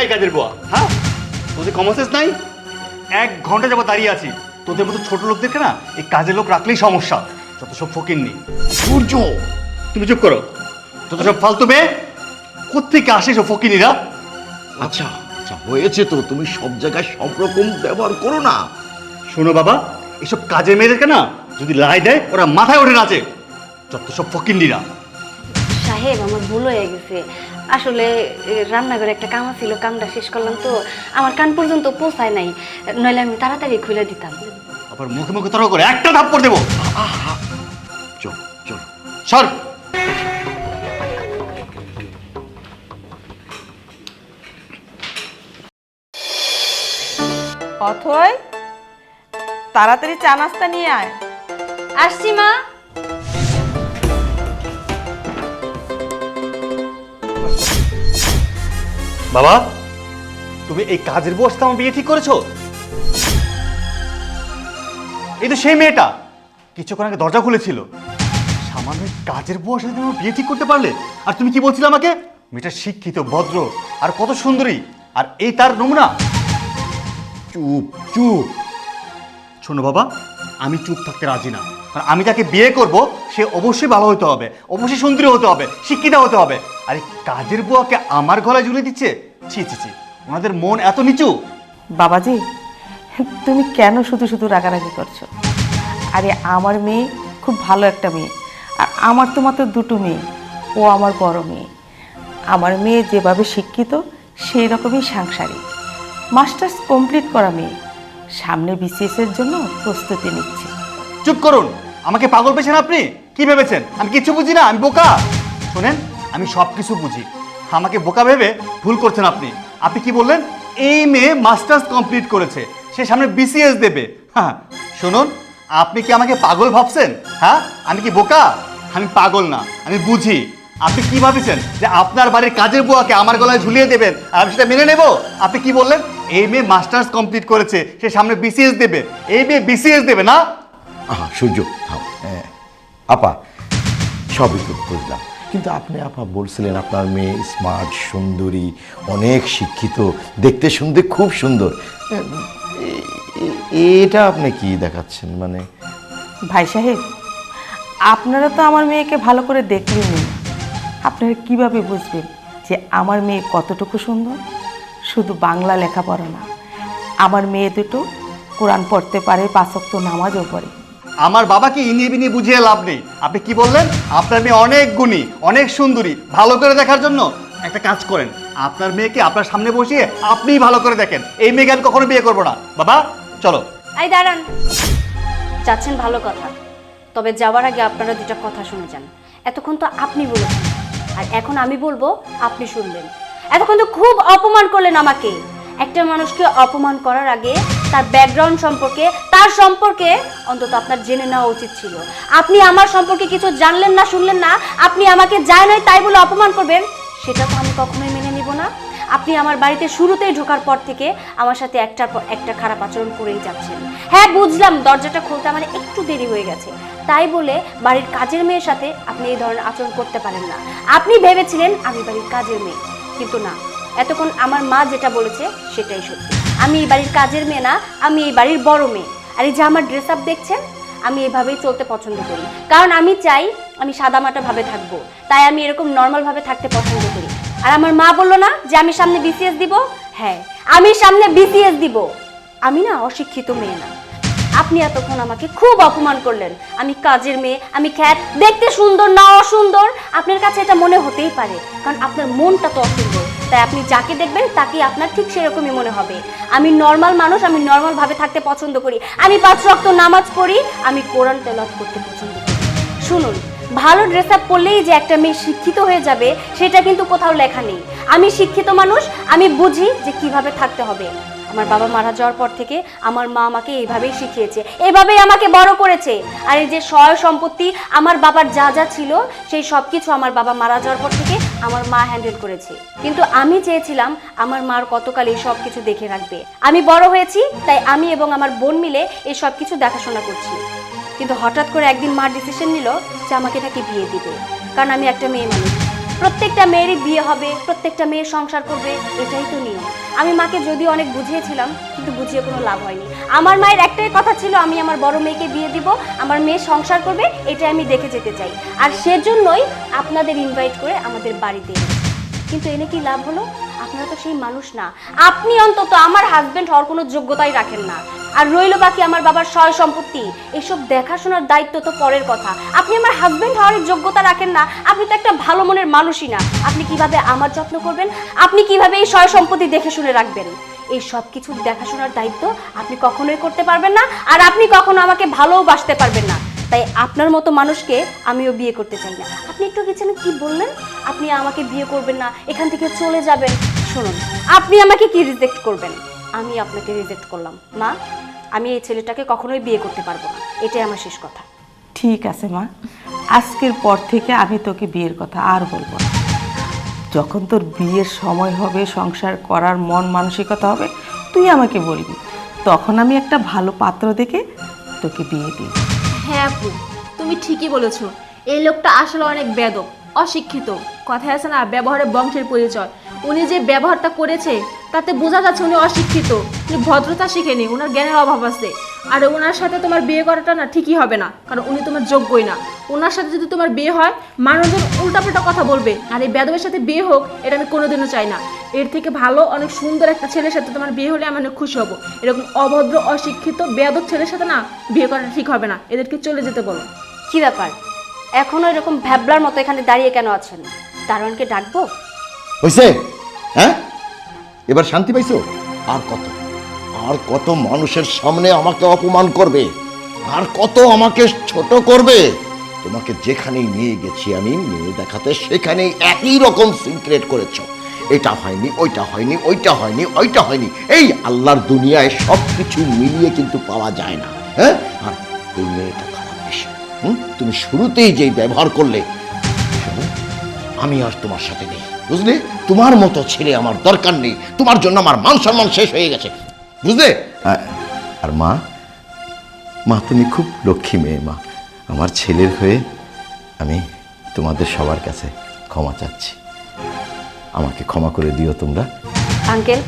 এই কাজের বুয়া। হ্যাঁ? তোদের কমন সেন্স নাই? এক ঘণ্টা যাব দাঁড়িয়ে আছি। তোদের মতো ছোট লোকদেরকে না এই লোক রাখলেই সমস্যা। যত সব ফকির নেই সূর্য! তুমি চুপ করো। যত সব ফালতু মেয়ে কোথেকে আসে সব ফকিনিরা আচ্ছা আচ্ছা হয়েছে তো তুমি সব জায়গায় সব রকম ব্যবহার করো না। শোনো বাবা এসব কাজের মেয়েদেরকে না যদি লাই দেয় ওরা মাথায় ওঠে নাচে। যত সব ফকিন্নিরা। সাহেব আমার ভুল হয়ে গেছে। আসলে রান্নাঘরে একটা কাম ছিল কামটা শেষ করলাম তো আমার কান পর্যন্ত পৌঁছায় নাই নইলে আমি তাড়াতাড়ি খুলে দিতাম। আবার মুখে মুখে তর্ক করে একটা থাপ্পড় দেবো। চল চল। সর! অথয় তাড়াতাড়ি চা নাস্তা নিয়ে আয়। আসছি মা। বাবা, তুমি এই কাজের বসতে আমার বিয়ে ঠিক করেছ? এই তো সেই মেয়েটা। কিছুক্ষণ আগে দরজা খুলেছিল। সামান্য কাজের বউ সাথে বিয়ে ঠিক করতে পারলে? আর তুমি কি বলছিলে আমাকে? মেয়েটা শিক্ষিত, ভদ্র, আর কত সুন্দরী। আর এই তার নমুনা। চুপ চুপ। শোনো বাবা, আমি চুপ থাকতে রাজি না। কারণ আমি তাকে বিয়ে করব, সে অবশ্যই ভালো হতে হবে। অবশ্যই সুন্দরী হতে হবে, শিক্ষিতা হতে হবে। আর কাজের বুয়াকে আমার গলায় ঝুলিয়ে দিচ্ছে? ছি ছি ছি ওনাদের মন এত নিচু। বাবাজি তুমি কেন শুধু শুধু রাগারাগি করছ? আরে আমার মেয়ে খুব ভালো একটা মেয়ে। আর আমার তো মাত্র দুটো মেয়ে। ও আমার বড় মেয়ে। আমার মেয়ে যেভাবে শিক্ষিত সেই রকমই সাংসারিক। মাস্টার্স কমপ্লিট করা মেয়ে। সামনে বিসিএস এর জন্য প্রস্তুতি নিচ্ছে। চুপ করুন! আমাকে পাগল পেয়েছেন আপনি? কি ভেবেছেন? আমি কিছু বুঝি না আমি বোকা! শোনেন আমি সব কিছু বুঝি। আমাকে বোকা ভেবে ভুল করছেন আপনি। আপনি কি বললেন? এই মেয়ে মাস্টার্স কমপ্লিট করেছে। সে সামনে বিসিএস দেবে। হ্যাঁ শুনুন, আপনি কি আমাকে পাগল ভাবছেন? হ্যাঁ আমি কি বোকা? আমি পাগল না, আমি বুঝি। আপনি কি ভাবছেন যে আপনার বাড়ির কাজের বুয়াকে আমার গলায় ঝুলিয়ে দেবেন আর আমি সেটা মেনে নেব? আপনি কি বললেন? এই মেয়ে মাস্টার্স কমপ্লিট করেছে, সে সামনে বিসিএস দেবে। এই মেয়ে বিসিএস দেবে না? আহা, সূর্য আপা, সবই বুঝলাম। কিন্তু আপনি আপা বলছিলেন, আপনার মেয়ে স্মার্ট সুন্দরী, অনেক শিক্ষিত, দেখতে শুনতে খুব সুন্দর। এটা আপনি কি দেখাচ্ছেন মানে? ভাই সাহেব, আপনারা তো আমার মেয়েকে ভালো করে দেখলেনই। না আপনারা কীভাবে বুঝবেন যে আমার মেয়ে কতটুকু সুন্দর? শুধু বাংলা লেখাপড়া না, আমার মেয়ে দুটো কোরআন পড়তে পারে পাঁচক্ত নামাজও পড়ে। আমার বাবাকে ইনিয়ে বিনিয়ে বুঝিয়ে লাভ নেই। আপনি কি বললেন? আপনার মেয়ে অনেক গুণী, অনেক সুন্দরী। ভালো করে দেখার জন্য একটা কাজ করেন। আপনার মেয়েকে আপনার সামনে বসিয়ে আপনিই ভালো করে দেখেন। এই মেয়েকে আমি কখনো বিয়ে করব না। বাবা, চলো। এই দাঁড়ান। যাচ্ছেন ভালো কথা। তবে যাওয়ার আগে আপনারা দুটা কথা শুনে যান। এতক্ষণ তো আপনি বলেছেন। আর এখন আমি বলব, আপনি শুনবেন। এতক্ষণ তো খুব অপমান করলেন আমাকে। একটা মানুষকে অপমান করার আগে তার ব্যাকগ্রাউন্ড সম্পর্কে, তার সম্পর্কে অন্তত আপনার জেনে নেওয়া উচিত ছিল। আপনি আমার সম্পর্কে কিছু জানলেন না, শুনলেন না, আপনি আমাকে যায় নয় তাই বলে অপমান করবেন, সেটা তো আমি কখনোই মেনে নিব না। আপনি আমার বাড়িতে শুরুতেই ঢোকার পর থেকে আমার সাথে একটার পর একটা খারাপ আচরণ করেই যাচ্ছেন। হ্যাঁ বুঝলাম, দরজাটা খুলতে আমার একটু দেরি হয়ে গেছে। তাই বলে বাড়ির কাজের মেয়ের সাথে আপনি এই ধরনের আচরণ করতে পারেন না। আপনি ভেবেছিলেন আমি বাড়ির কাজের মেয়ে, কিন্তু না। এতক্ষণ আমার মা যেটা বলেছে সেটাই সত্যি। আমি এই বাড়ির কাজের মেয়ে না, আমি এই বাড়ির বড় মেয়ে। আর এই যে আমার ড্রেস আপ দেখছেন, আমি এভাবেই চলতে পছন্দ করি। কারণ আমি চাই আমি সাদামাটা ভাবে থাকব, তাই আমি এরকম নর্মাল ভাবে থাকতে পছন্দ করি। আর আমার মা বলল না যে আমি সামনে বিসিএস দিব? হ্যাঁ আমি সামনে বিসিএস দিব। আমি না অশিক্ষিত মেয়ে না। আপনি এতক্ষণ আমাকে খুব অপমান করলেন। আমি কাজের মেয়ে, আমি খ্যাত, দেখতে সুন্দর না অসুন্দর? আপনার কাছে এটা মনে হতেই পারে, কারণ আপনার মনটা তো অসুন্দর। তাই আপনি যাকে দেখবেন তাকে আপনার ঠিক সেরকমই মনে হবে। আমি নর্মাল মানুষ, আমি নর্মাল ভাবে থাকতে পছন্দ করি। আমি পাঁচ রক্ত নামাজ পড়ি, আমি কোরআন তেলাওয়াত করতে পছন্দ করি। শুনুন, ভালো ড্রেস আপ করলেই যে একটা মেয়ে শিক্ষিত হয়ে যাবে, সেটা কিন্তু কোথাও লেখা নেই। আমি শিক্ষিত মানুষ, আমি বুঝি যে কীভাবে থাকতে হবে। আমার বাবা মারা যাওয়ার পর থেকে আমার মা আমাকে এইভাবেই শিখিয়েছে, এভাবেই আমাকে বড় করেছে। আর এই যে সয় সম্পত্তি, আমার বাবার যা যা ছিল, সেই সব কিছু আমার বাবা মারা যাওয়ার পর থেকে আমার মা হ্যান্ডেল করেছে। কিন্তু আমি চেয়েছিলাম আমার মার কতকাল এই সব কিছু দেখে রাখবে। আমি বড় হয়েছি, তাই আমি এবং আমার বোন মিলে এই সব কিছু দেখাশোনা করছি। কিন্তু হঠাৎ করে একদিন মার ডিসিশন নিল যে আমাকে নাকি বিয়ে দিবে। কারণ আমি একটা মেয়ে মানুষ। প্রত্যেকটা মেয়েরই বিয়ে হবে, প্রত্যেকটা মেয়ে সংসার করবে, এটাই তো নিয়ম। আমি মাকে যদিও অনেক বুঝিয়েছিলাম, কিন্তু বুঝিয়ে কোনো লাভ হয়নি। আমার মায়ের একটাই কথা ছিল, আমি আমার বড় মেয়েকে বিয়ে দিব, আমার মেয়ে সংসার করবে, এটাই আমি দেখে যেতে চাই। আর সেজন্যই আপনাদের ইনভাইট করে আমাদের বাড়িতে কিন্তু এনে কি লাভ হলো? আপনারা তো সেই মানুষ না। আপনি অন্তত আমার হাজবেন্ড হওয়ার কোনো যোগ্যতাই রাখেন না। আর রইল বাকি আমার বাবার সয় সম্পত্তি। এসব দেখাশোনার দায়িত্ব তো পরের কথা। আপনি আমার হাজবেন্ড হওয়ার যোগ্যতা রাখেন না। আপনি তো একটা ভালো মনের মানুষই না। আপনি কীভাবে আমার যত্ন করবেন? আপনি কীভাবে এই সয় সম্পত্তি দেখে শুনে রাখবেন? এই সব কিছু দেখাশোনার দায়িত্ব আপনি কখনোই করতে পারবেন না আর আপনি কখনো আমাকে ভালোবাসতে পারবেন না। তাই আপনার মতো মানুষকে আমিও বিয়ে করতে চাই না। আপনি একটু গেছেন কি বললেন? আপনি আমাকে বিয়ে করবেন না। এখান থেকে চলে যাবেন। শুনুন, আপনি আমাকে কি রিজেক্ট করবেন? আমি আপনাকে রিজেক্ট করলাম। মা আমি এই ছেলেটাকে কখনোই বিয়ে করতে পারব না। এটাই আমার শেষ কথা। ঠিক আছে মা। আজকের পর থেকে আমি তোকে বিয়ের কথা আর বলব না। যখন তোর বিয়ের সময় হবে সংসার করার মন মানসিকতা হবে তুই আমাকে বলবি। তখন আমি একটা ভালো পাত্র দেখে তোকে বিয়ে দিই। হ্যাঁ আপু তুমি ঠিকই বলেছ। এই লোকটা আসলে অনেক বেদক অশিক্ষিত। কথায় আছে না ব্যবহারে বংশের পরিচয়। উনি যে ব্যবহারটা করেছে, তাতে বোঝা যাচ্ছে উনি অশিক্ষিত। উনি ভদ্রতা শিখেনি ওনার জ্ঞানের অভাব আছে। আর ওনার সাথে তোমার বিয়ে করাটা না ঠিকই হবে না, কারণ উনি তোমার যোগ্যই না। ওনার সাথে যদি তোমার বিয়ে হয়, মানুষজন উল্টাপাল্টা কথা বলবে, আর এই বেদবের সাথে বিয়ে হোক, এটা আমি কোনোদিনও চাই না। এর থেকে ভালো, অনেক সুন্দর একটা ছেলের সাথে তোমার বিয়ে হলে আমি অনেক খুশি হব। এরকম অভদ্র, অশিক্ষিত বেদব ছেলের সাথে না বিয়ে করাটা ঠিক হবে না। এদেরকে চলে যেতে বলো। কী ব্যাপার? এখনও এরকম ভ্যাবলার মতো এখানে দাঁড়িয়ে কেন আছেন? দারোয়ানকে ডাকবো? হয়েছে হ্যাঁ? এবার শান্তি পাইছো? আর কত? আর কত মানুষের সামনে আমাকে অপমান করবে? আর কত আমাকে ছোট করবে? তোমাকে যেখানেই নিয়ে গেছি আমি, মেয়ে দেখাতে সেখানেই একই রকম সিক্রেট করেছ। এটা হয়নি, ওইটা হয়নি ওইটা হয়নি ওইটা হয়নি। এই আল্লাহর দুনিয়ায় সব কিছু মিলিয়ে কিন্তু পাওয়া যায় না। হ্যাঁ? আর এই মেয়েটা খারাপ বেশি তুমি শুরুতেই যেই ব্যবহার করলে, আমি আর তোমার সাথে নেই। বুঝলে? তোমার মতো ছেলে আমার দরকার নেই। তোমার জন্য আমার মান সম্মান শেষ হয়ে গেছে। বুঝলে? আর মা? মা তুমি খুব লক্ষ্মী মেয়ে মা। আমার ছেলের হয়ে আমি তোমাদের সবার কাছে ক্ষমা চাচ্ছি। আমাকে ক্ষমা করে দিও তোমরা। আঙ্কেল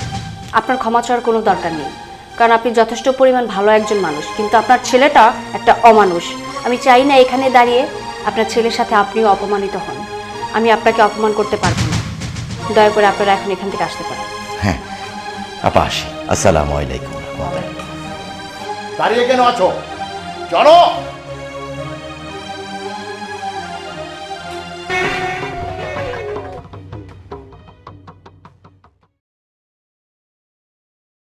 আপনার ক্ষমা চাওয়ার কোনো দরকার নেই। কারণ আপনি যথেষ্ট পরিমাণ ভালো একজন মানুষ। কিন্তু আপনার ছেলেটা একটা অমানুষ। আমি চাই না এখানে দাঁড়িয়ে আপনার ছেলের সাথে আপনিও অপমানিত হন। আমি আপনাকে অপমান করতে পারব না। দয়া করে আপনারা এখন এখান থেকে আসতে পারেন। হ্যাঁ আপা আসি। আসসালামু আলাইকুম। দাঁড়িয়ে কেন আছো? চলো!